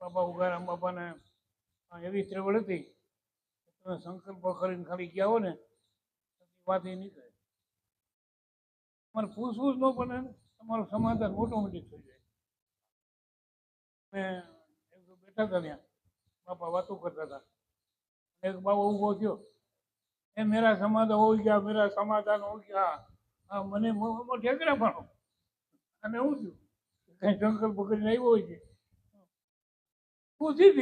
બાપા ઉગારામ બાપાને આ એવી ત્રેવડ હતી તમે સંકલ્પ કરીને ખાલી ગયા હો ને વાત એ નીકળે. તમારે પૂછવું જ ન પડે તમારું સમાધાન ઓટોમેટિક થઈ જાય. મેં એક બેઠા હતા ત્યાં, બાપા વાતો કરતા હતા. એક બાબા ઊભો થયો. એ મેરા સમાધાન હો ગયા, મેરા સમાધાન હો ગયા. હા, મને ઠેકડા પણ અને હું થયું. કઈ સંકલ્પ કરીને આવ્યો હોય છે. પૂછી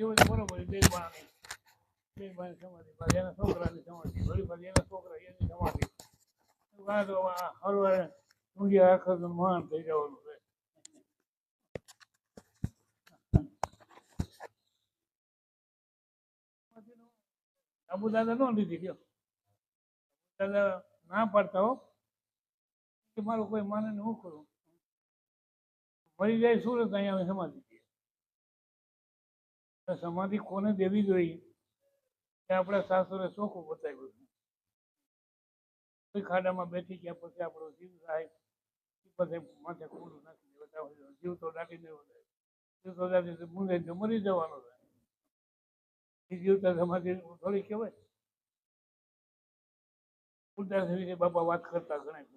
હોય બરોબર બે બાની બે બાની સમાધિ પાછી એના છોકરાની સમાધિ વળી પાછી એના છોકરા એની સમાધિ આ હરવારે ઊંડિયા આખા મહાન થઈ જવાનું છે આબુ દાદા નો લીધી લ્યો દાદા ના પાડતા હો. કે મારું કોઈ માને ને હું કરું. મરી જાય સુરત અહીંયા અમે સમાધિ? દઈએ સમાધિ કોને દેવી જોઈએ? કે આપણા સાસુરે ચોખ્ખું બતાવ્યું કોઈ ખાડામાં બેઠી ગયા પછી આપણો જીવ થાય. પછી માથે ખુલ્લું નાખી દેવતા જીવ તો દાટી દેવો થાય જીવ તો દાટી મૂંઝાઈ તો મરી જવાનો થાય. એ જીવતા સમાધિ થોડી કહેવાય. ઉદાસ વિશે બાપા વાત કરતા ઘણા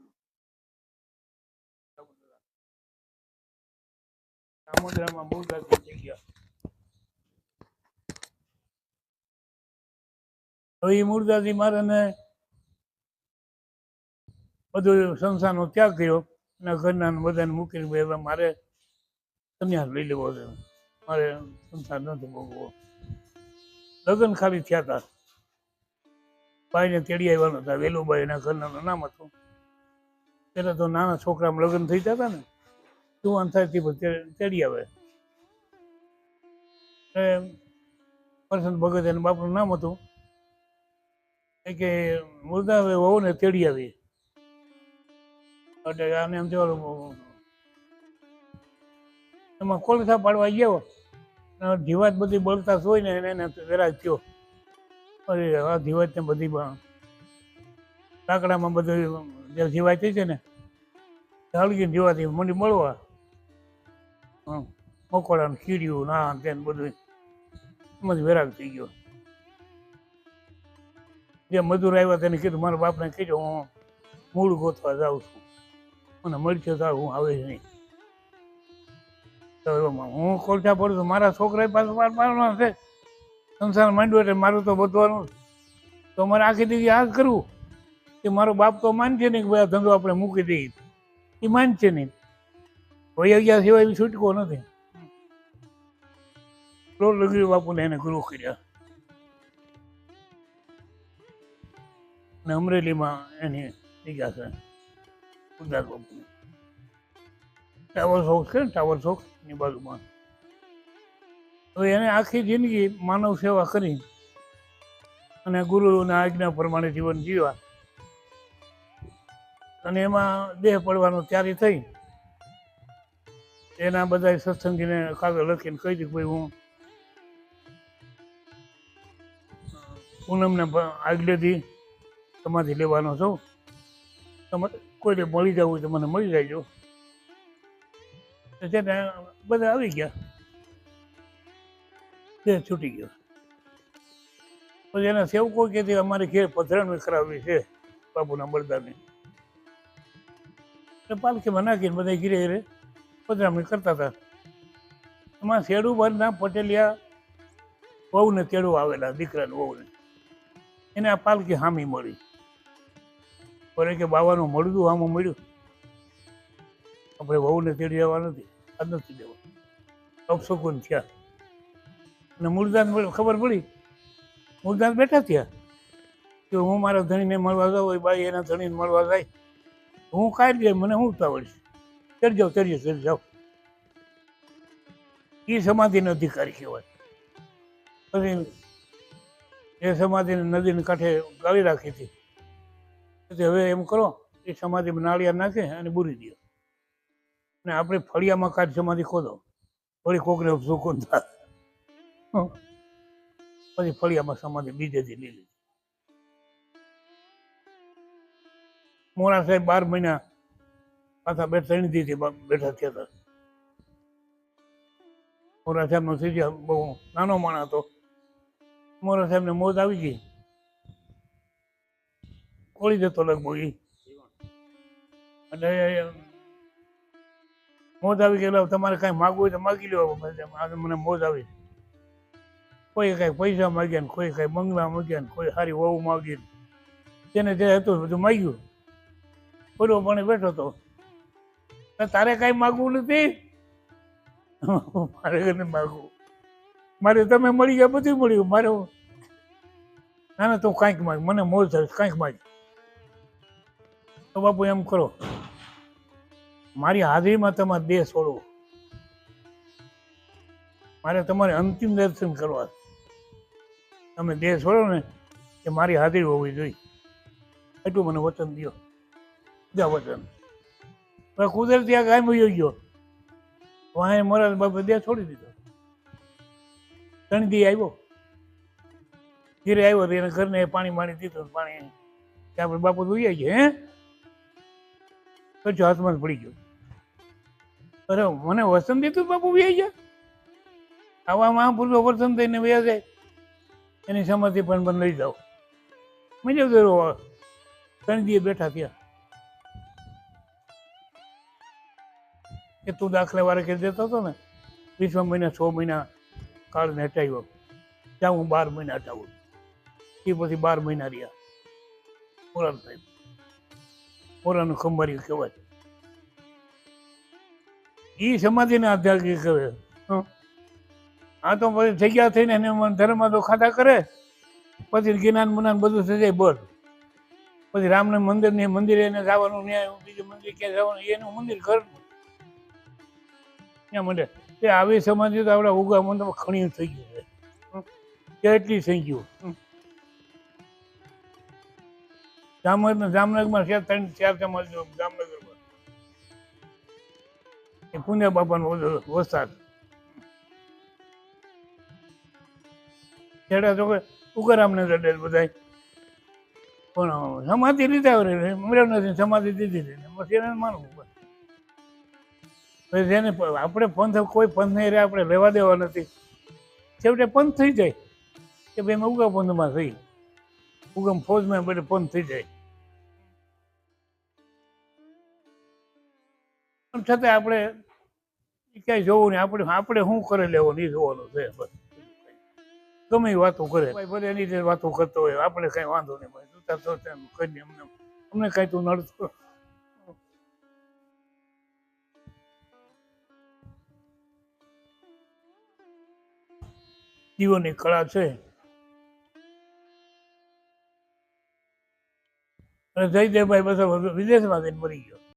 બધું સંસારનો ત્યાગ કર્યો અને ઘરના બધાને મૂકીને ભાઈ મારે સંન્યાસ લઈ લેવો મારે સંસાર નથી ભોગવો લગ્ન ખાલી થયા હતા ભાઈને તેડી આવ્યા હતા. વેલુભાઈ એના ઘરનાનું નામ હતું. પેલા તો નાના છોકરામાં લગ્ન થઈ જતા ને જુવાન થાય તે પણ તેડી આવે. પ્રસન્ન ભગત એના બાપનું નામ હતું. એ કે મુર્દા વહુ ને તેડી આવી. એટલે આને એમ જોવાનું એમાં કોલસા પાડવા ગયો જીવાત બધી બળતા જોઈને એને વેરાજ થયો. અરે આ જીવાત ને બધી પણ લાકડામાં બધું જે જીવાતી છે ને હળગી જીવાતી મંડી મળવા. હમ કીડ્યું ને ના ને તે ને બધું એમાંથી વેરાગ થઈ ગયો. જે મજૂર આવ્યા તેને કીધું, મારા બાપને કીધું, હું મૂળ ગોતવા જાઉં છું. મને મળશે તો હું આવે નહીં. તો હું કોલસા પડું છું. મારા છોકરા પાસે માર મારવાનો છે. સંસાર માંડ્યો એટલે મારું તો બધવાનું તો મારે આખી દીધી આ કરવું. કે મારો બાપ તો માનશે નહીં કે ભાઈ આ ધંધો આપણે મૂકી દઈએ. એ માનશે નહીં. ભાઈ ગયા સિવાય એવી છૂટકો નથી. રોડ લગ્યું બાપુને એને ગુરુ કર્યા. ને અમરેલીમાં એની બીજા છે. ઉદાસ બાપુ ટાવર શોખ છે ને? ટાવર શોખની બાજુમાં. હવે એને આખી જિંદગી માનવ સેવા કરી. અને ગુરુના આજ્ઞા પ્રમાણે જીવન જીવ્યા. અને એમાં દેહ પડવાનો તૈયારી થઈ. એના બધા સત્સંગીને કાગળ લખીને કહી દીધું, ભાઈ હું પૂનમને આગલેથી તમાથી લેવાનો છું. તમે, કોઈને મળી જવું તો મને મળી જાયજો. તો છે બધા આવી ગયા. તે છૂટી ગયો. પછી એના સેવકો કે અમારે ઘેર પધરામણી કરાવવી છે બાપુના બળદાની એટલે પાલખીમાં નાખીને બધા ઘીરે ઘીરે પધરામણી કરતા હતા. એમાં શેડુભાઈના પટેલિયા વહુને તેડુ આવેલા, દીકરાને વહુને. એને આ પાલખી હામી મળી. પણ કે બાવાનું મળતું હામું મળ્યું. આપણે વહુને તેડી જવા નથી, આ નથી દેવા. અપશુકુન થયા. અને મૂળદાન ખબર પડી? મૂળદાન બેઠા થયા. કે હું મારા ધણીને મળવા જાઉં હોય, બાઈ એના ધણીને મળવા જાય. હું કાઢી જાય મને હું ઉતાવળ છે ચડી જાઉં ચડી ચડી જાઉં એ સમાધિનો અધિકારી કહેવાય પછી એ સમાધિને નદીને કાંઠે ગાળી રાખી હતી. હવે એમ કરો, એ સમાધિમાં નાળિયા નાખે અને બુરી દો. અને આપણે ફળિયામાં કાઢ સમાધિ ખોદો. વળી કોકને સુકુન થાય. પછી ફળિયામાં સમાધિ બીજેથી લઈ લીધી. મોરા સાહેબ બાર મહિના પાછા બે ત્રણ દીધી બેઠા થયા હતા. મોરા સાહેબનો સીધા બહુ નાનો માણસ હતો. મોરા સાહેબ ને મોત આવી ગઈ. કોળી જતો લગભગ એ એટલે મોત આવી ગયેલો તમારે કઈ માગવું હોય તો માગી લો મને મોત આવી. કોઈ કાંઈ પૈસા માગ્યા ને કોઈ કાંઈ બંગલા માગ્યા ને કોઈ સારી વહુ માગી ને. જેને જે હતું બધું માગ્યું. બોલો પણ બેઠો તો. તારે કાંઈ માગવું નથી? મારે નથી માગવું. મારે તમે મળી ગયા બધું મળ્યું, મારે ના ના, તો કાંઈક માગ, મને મોજ થાય કાંઈક માગ. તો બાપુ એમ કરો. મારી હાજરીમાં તમારે દેહ છોડવો. મારે તમારે અંતિમ દર્શન કરવા તમે દેહ છોડો ને એ મારી હાજરી હોવી જોઈએ. એટલું મને વચન દો જા વચન. હવે કુદરતી આ કાંઈ મળી ગયો. વાંહે મોરાર બાપે દેહ છોડી દીધો. ત્રણ દી આવ્યો. ઘીરે આવ્યો તો એને ઘરને પાણી માણી દીધું પાણી ત્યાં આપણે બાપુ જોઈ ગયા, હે? પછી હાથમાં પડી ગયો. અરે મને વસન દીધું બાપુ વ્યાઈ ગયા? આવા મહાપુરુષો વસન થઈને વ્યા જાય. એની સમાધિ પણ બંધ લઈ જાઓ. મજા કર્યો ત્રણ દિવસ બેઠા ત્યાં કે તું દાખલા વારે કે દેતો હતો ને, વીસમા મહિના, છ મહિના કાળને હટાવ્યો. ત્યાં હું બાર મહિના હટાવું એ પછી બાર મહિના રહ્યા. મોરાર સાહેબ. મોરાનું ખંભારી કહેવાય. એ સમાધિને આધ્યાત્મિક કહેવાય. આ તો પછી જગ્યા થઈને એને ધર્મમાં તો ખાતા કરે. પછી ગિનાન મુનાન બધું થઈ જાય બોલ. પછી રામને મંદિર ને મંદિરે એને જવાનું, ન્યાય બીજું મંદિર ક્યાં જવાનું એનું મંદિર ઘરનું. ત્યાં મંદિર. એ આવી સમાજ તો આપણા ઉગા મંદિરમાં ખણી થઈ ગયું છે. હં. કેટલી થઈ ગયું. જામનગર જામનગરમાં છે, ત્રણ, ચાર સમાધિ જામનગરમાં. એ પુણ્ય બાપાનો વરસાદ છેડા તો ઉગરામને ચડે બધા પણ સમાધિ લીધા મળ્યો નથી, સમાધિ દીધી હતી પછી એને માનવું. પછી જેને આપણે પંથ, કોઈ પંથ નહીં રહે, આપણે લેવા દેવા નથી. છેવટે પંથ થઈ જાય. કે ભાઈ મેં ઉગા પંથમાં થઈ. ઉગમ ફોજમાં બધે પંથ થઈ જાય. પણ છતાં આપણે ક્યાંય જોવું નહીં. આપણે આપણે શું કરે લેવાનું? એ જોવાનું છે બસ. ગમે વાતો કરે. ભલે એની રીતે વાતો કરતો હોય આપણે કઈ વાંધો નહીં ભાઈ. તું તાર કરીને અમને અમને કઈ તું નડતો જીવનની કળા છે. અને જયદેવભાઈ બધા વિદેશમાં જઈને મરી ગયો.